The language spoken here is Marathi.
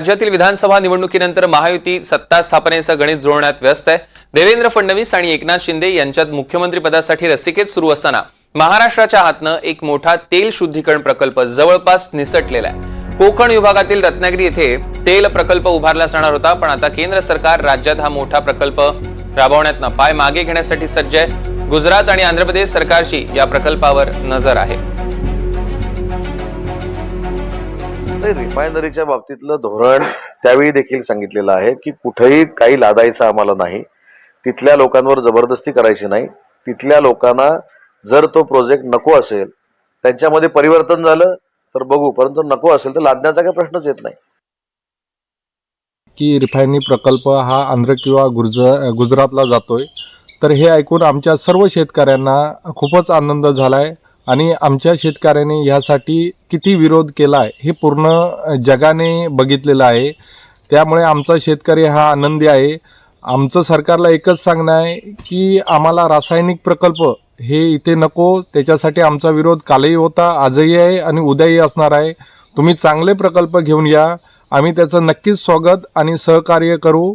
राज्यातील विधानसभा निवडणुकीनंतर महायुती सत्ता स्थापनेचं गणित जुळवण्यात व्यस्त आहे. देवेंद्र फडणवीस आणि एकनाथ शिंदे यांच्यात मुख्यमंत्रीपदासाठी रसिकेत सुरू असताना महाराष्ट्राच्या हातनं एक मोठा तेल शुद्धीकरण प्रकल्प जवळपास निसटलेला आहे. कोकण विभागातील रत्नागिरी येथे तेल प्रकल्प उभारला जाणार होता पण आता केंद्र सरकार राज्यात हा मोठा प्रकल्प राबवण्यात पाय मागे घेण्यासाठी सज्ज आहे. गुजरात आणि आंध्र प्रदेश सरकारची या प्रकल्पावर नजर आहे. आणि रिफायनरीच्या बाबतीतलं धोरण त्यावेळी देखील सांगितलेलं आहे की कुठेही काही लादायचं आम्हाला नाही. तिथल्या लोकांवर जबरदस्ती करायची नाही. तिथल्या लोकांना जर तो प्रोजेक्ट नको असेल त्यांच्यामध्ये परिवर्तन झालं तर बघू. परंतु नको असेल तर लादण्याचा काही प्रश्नच येत नाही. की रिफायनरी प्रकल्प हा आंध्र किंवा गुर्ज गुजरातला जातोय. तर हे ऐकून आमच्या सर्व शेतकऱ्यांना खूपच आनंद झाला आहे आणि आमच्या शेतकऱ्याने ह्यासाठी किती विरोध केला आहे हे पूर्ण जगाने बघितलेलं आहे. त्यामुळे आमचा शेतकरी हा आनंदी आहे. आमचं सरकारला एकच सांगणं आहे की आम्हाला रासायनिक प्रकल्प हे इथे नको त्याच्यासाठी आमचा विरोध कालही होता आजही आहे आणि उद्याही असणार आहे. तुम्ही चांगले प्रकल्प घेऊन या. आम्ही त्याचं नक्कीच स्वागत आणि सहकार्य करू.